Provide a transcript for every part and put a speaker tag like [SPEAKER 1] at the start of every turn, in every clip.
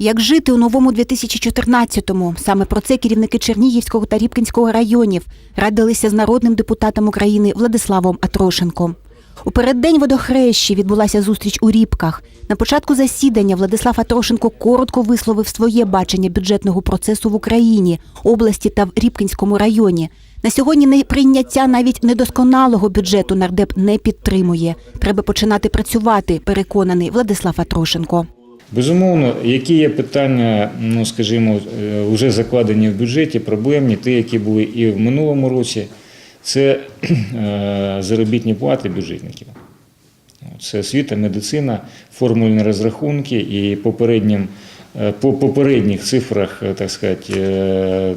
[SPEAKER 1] Як жити у новому 2014-му? Саме про це керівники Чернігівського та Рібкінського районів радилися з народним депутатом України Владиславом Атрошенком. У переддень водохрещі відбулася зустріч у Рібках. На початку засідання Владислав Атрошенко коротко висловив своє бачення бюджетного процесу в Україні, області та в Рібкінському районі. На сьогодні неприйняття навіть недосконалого бюджету нардеп не підтримує. Треба починати працювати, переконаний Владислав Атрошенко.
[SPEAKER 2] Безумовно, які є питання, ну скажімо, е, вже закладені в бюджеті, проблемні, ті, які були і в минулому році, це е, заробітні плати бюджетників. Це освіта, медицина, формульні розрахунки і попереднім, е, по попередніх цифрах, так сказати,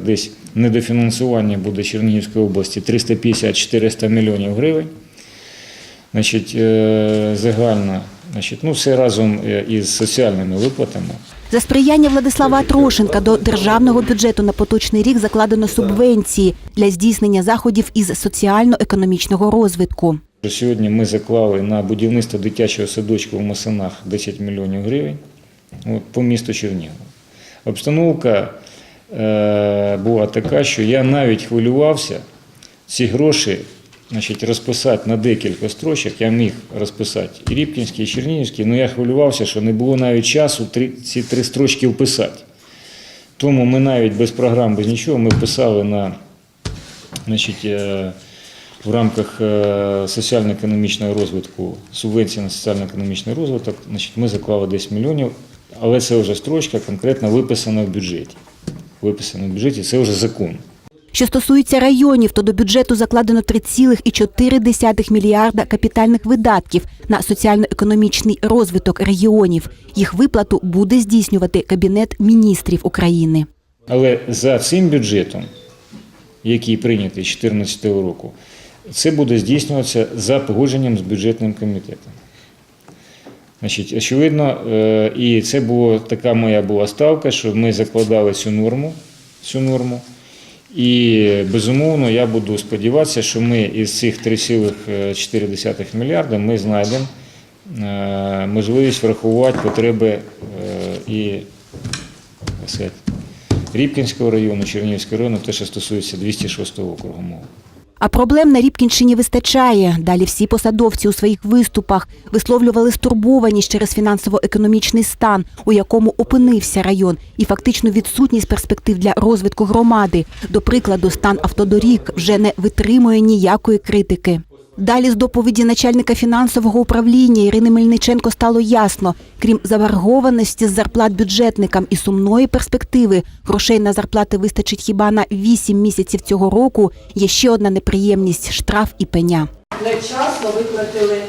[SPEAKER 2] десь недофінансування буде Чернігівської області 350-400 мільйонів гривень. Значить, загально, значить, ну, все разом е, із соціальними виплатами.
[SPEAKER 1] За сприяння Владислава Трошенка до державного бюджету на поточний рік закладено субвенції для здійснення заходів із соціально-економічного розвитку.
[SPEAKER 2] Сьогодні ми заклали на будівництво дитячого садочку в Масанах 10 мільйонів гривень по місту Чернігова. Обстановка е, була така, що я навіть хвилювався ці гроші значить, розписати на декілька строчок. Я міг розписати і Рібкінський, і Чернігівський, але я хвилювався, що не було навіть часу ці три строчки вписати. Тому ми навіть без програм, без нічого, ми писали на значить, е, в рамках е, соціально-економічного розвитку, субвенції на соціально-економічний розвиток, значить, ми заклали 10 мільйонів, але це вже строчка конкретно виписана в бюджеті. Виписана в бюджеті, це вже закон.
[SPEAKER 1] Що стосується районів, то до бюджету закладено 3,4 мільярда капітальних видатків на соціально-економічний розвиток регіонів. Їх виплату буде здійснювати Кабінет міністрів України.
[SPEAKER 2] Але за цим бюджетом, який прийнятий 2014 року, це буде здійснюватися за погодженням з бюджетним комітетом. Значить, очевидно, е, і це була така моя була ставка, що ми закладали цю норму, цю норму. І безумовно я буду сподіватися, що ми із цих 3,4 мільярда ми знайдемо е, можливість врахувати потреби е, і сказати, Рібкінського району, Чернігівського району, те, що стосується 206 округу мова.
[SPEAKER 1] А проблем на Рібкінщині вистачає. Далі всі посадовці у своїх виступах висловлювали стурбованість через фінансово-економічний стан, у якому опинився район, і фактично відсутність перспектив для розвитку громади. До прикладу, стан автодоріг вже не витримує ніякої критики. Далі з доповіді начальника фінансового управління Ірини Мельниченко стало ясно, крім заборгованості з зарплат бюджетникам і сумної перспективи, грошей на зарплати вистачить хіба на 8 місяців цього року. Є ще одна неприємність штраф і пеня.
[SPEAKER 3] Невчасно виплатили,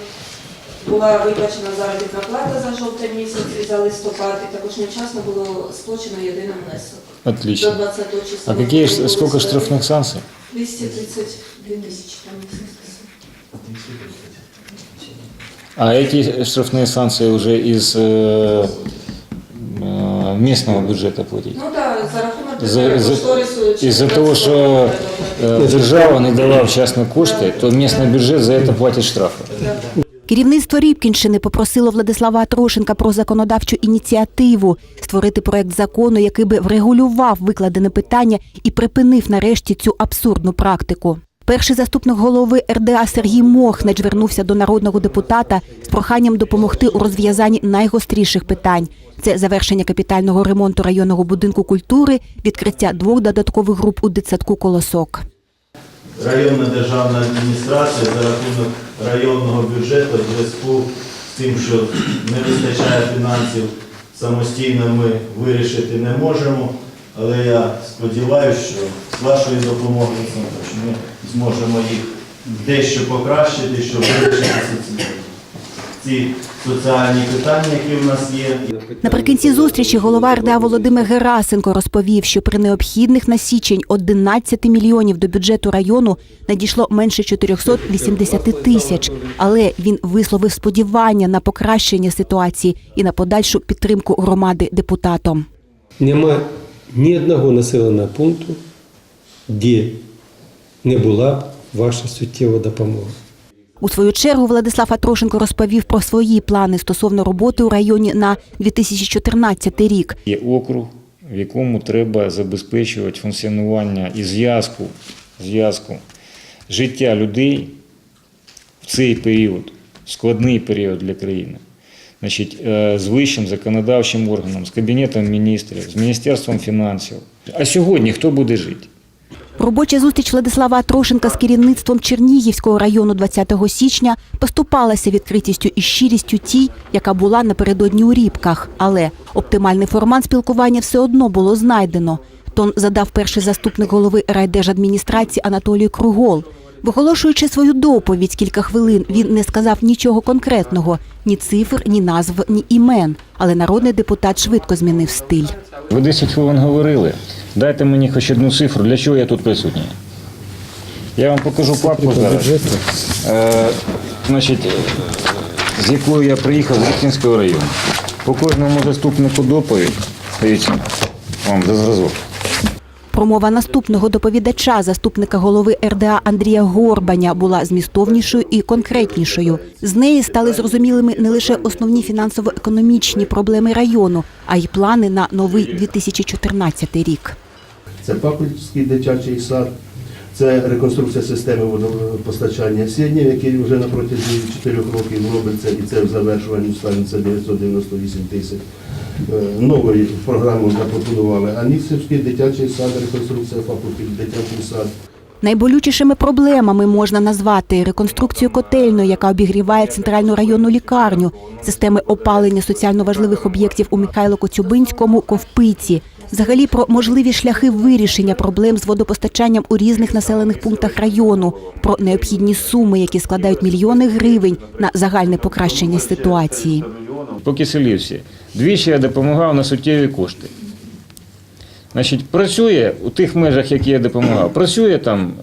[SPEAKER 3] була виплачена заробітна плата за жовтий місяць і за листопад, і також невчасно було сплачено єдиний внесок. До
[SPEAKER 2] Отлично.
[SPEAKER 3] 20 числа.
[SPEAKER 2] А какие, ж- сколько штрафных санкций?
[SPEAKER 3] 232 тисячі.
[SPEAKER 2] А эти штрафные санкции уже из э, э, местного бюджета платить?
[SPEAKER 3] Ну так, за рахунок
[SPEAKER 2] За- за-
[SPEAKER 3] кошторису чи
[SPEAKER 2] Из-за того, что э, держава не дала вчасно кошти, то местный бюджет за это платит штрафы.
[SPEAKER 1] Керівництво Рібкінщини попросило Владислава Атрошенка про законодавчу ініціативу створити проект закону, який би врегулював викладене питання і припинив нарешті цю абсурдну практику. Перший заступник голови РДА Сергій Мохнач звернувся до народного депутата з проханням допомогти у розв'язанні найгостріших питань. Це завершення капітального ремонту районного будинку культури, відкриття двох додаткових груп у дитсадку Колосок.
[SPEAKER 4] районна державна адміністрація за рахунок районного бюджету в зв'язку з тим, що не вистачає фінансів, самостійно ми вирішити не можемо. Але я сподіваюся, що з вашою допомогою ми зможемо їх дещо покращити, щоб вирішити ці- ці соціальні питання, які в нас є.
[SPEAKER 1] Наприкінці зустрічі голова РДА Володимир Герасенко розповів, що при необхідних на січень 11 мільйонів до бюджету району надійшло менше 480 тисяч. Але він висловив сподівання на покращення ситуації і на подальшу підтримку громади депутатом.
[SPEAKER 5] Нема ні одного населеного пункту, де не була б ваша суттєва допомога.
[SPEAKER 1] У свою чергу Владислав Атрошенко розповів про свої плани стосовно роботи у районі на 2014 рік.
[SPEAKER 2] Є округ, в якому треба забезпечувати функціонування і зв'язку, зв'язку життя людей в цей період, складний період для країни. Значить, е, з вищим законодавчим органом, з Кабінетом міністрів, з Міністерством фінансів. А сьогодні хто буде жити?
[SPEAKER 1] Робоча зустріч Владислава Атрошенка з керівництвом Чернігівського району 20 січня поступалася відкритістю і щирістю тій, яка була напередодні у Рібках. Але оптимальний формат спілкування все одно було знайдено. Тон задав перший заступник голови райдержадміністрації Анатолій Кругол. Виголошуючи свою доповідь кілька хвилин, він не сказав нічого конкретного: ні цифр, ні назв, ні імен. Але народний депутат швидко змінив стиль.
[SPEAKER 2] Ви 10 хвилин говорили. Дайте мені хоч одну цифру, для чого я тут присутній. Я вам покажу папку зараз. Е, значить, з якою я приїхав з Рікінського району. По кожному заступнику доповідь. Вам за зразок.
[SPEAKER 1] Промова наступного доповідача, заступника голови РДА Андрія Горбаня, була змістовнішою і конкретнішою. З неї стали зрозумілими не лише основні фінансово-економічні проблеми району, а й плани на новий 2014 рік.
[SPEAKER 6] Це Папельський дитячий сад, це реконструкція системи водопостачання Сєднів, який вже на протязі 4 років робиться, і це в завершуванні стані це 998 тисяч. Е, Нової програми запропонували. А Ніксівський дитячий сад, реконструкція факультів, дитячий сад.
[SPEAKER 1] Найболючішими проблемами можна назвати реконструкцію котельної, яка обігріває центральну районну лікарню, системи опалення соціально важливих об'єктів у Михайло-Коцюбинському, Ковпиці. Взагалі про можливі шляхи вирішення проблем з водопостачанням у різних населених пунктах району, про необхідні суми, які складають мільйони гривень на загальне покращення ситуації.
[SPEAKER 2] По Киселівці. Двічі я допомагав на суттєві кошти. Значить, працює у тих межах, які я допомагав. Працює там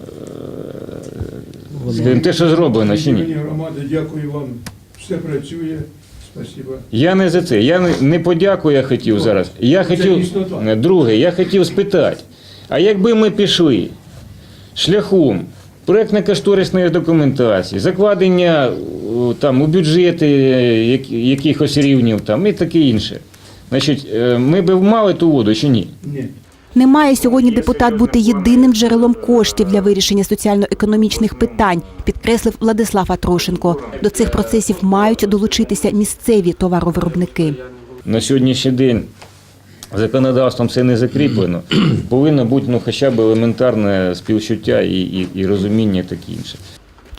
[SPEAKER 2] е, те, що зроблено чи ні.
[SPEAKER 7] Громади, дякую вам. Все працює. Спасибо.
[SPEAKER 2] Я не за це. Я не, не подяку я хотів зараз. Я хотів. Не, друге, я хотів спитати, а якби ми пішли шляхом проєктно-кошторисної документації, закладення там, у бюджети е, якихось рівнів там, і таке інше. Значить, е, ми б мали ту воду чи ні?
[SPEAKER 7] Ні.
[SPEAKER 1] Не має сьогодні депутат бути єдиним джерелом коштів для вирішення соціально-економічних питань, підкреслив Владислав Атрошенко. До цих процесів мають долучитися місцеві товаровиробники.
[SPEAKER 2] На сьогоднішній день законодавством це не закріплено. Повинно бути ну, хоча б елементарне співчуття і, і, і розуміння таке інше.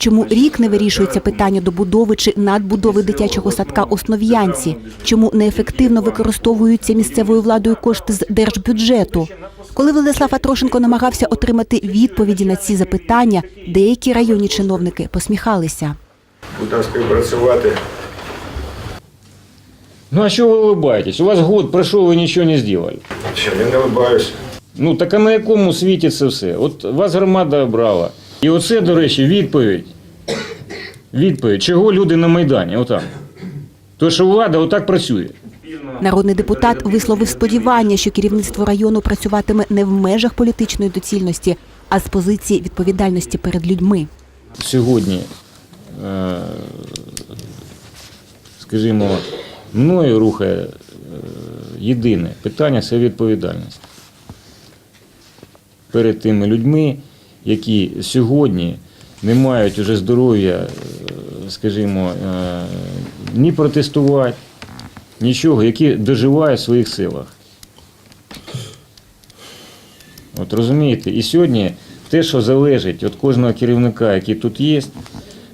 [SPEAKER 1] Чому рік не вирішується питання добудови чи надбудови дитячого садка Основ'янці? Чому неефективно використовуються місцевою владою кошти з держбюджету? Коли Владислав Атрошенко намагався отримати відповіді на ці запитання, деякі районні чиновники посміхалися.
[SPEAKER 8] будемо співпрацювати.
[SPEAKER 2] Ну а що ви улыбаєтесь? У вас год пройшов, ви нічого не зробили.
[SPEAKER 8] Що я не вибаюся.
[SPEAKER 2] Ну так а на якому світі це все? От вас громада обрала. І оце, до речі, відповідь. Відповідь, чого люди на Майдані, отак. То, що влада отак працює.
[SPEAKER 1] Народний депутат висловив сподівання, що керівництво району працюватиме не в межах політичної доцільності, а з позиції відповідальності перед людьми.
[SPEAKER 2] Сьогодні, е, скажімо, мною рухає е, єдине питання це відповідальність перед тими людьми, які сьогодні не мають уже здоров'я, е, скажімо, е, ні протестувати, нічого, які доживають в своїх силах. От розумієте, і сьогодні те, що залежить від кожного керівника, який тут є,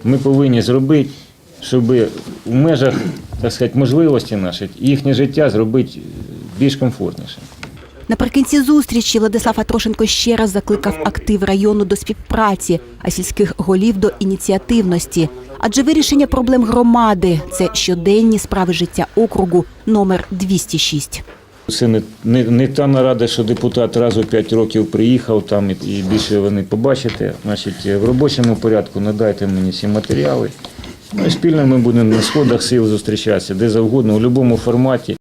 [SPEAKER 2] ми повинні зробити, щоб в межах так сказати, можливості наших їхнє життя зробити більш комфортнішим.
[SPEAKER 1] Наприкінці зустрічі Владислав Атрошенко ще раз закликав актив району до співпраці, а сільських голів до ініціативності. Адже вирішення проблем громади це щоденні справи життя округу номер 206.
[SPEAKER 2] Це не, не, не та нарада, що депутат раз у 5 років приїхав там і, і більше ви не побачите. Значить, в робочому порядку надайте мені всі матеріали. Ну спільно ми будемо на сходах сил зустрічатися, де завгодно, у будь-якому форматі.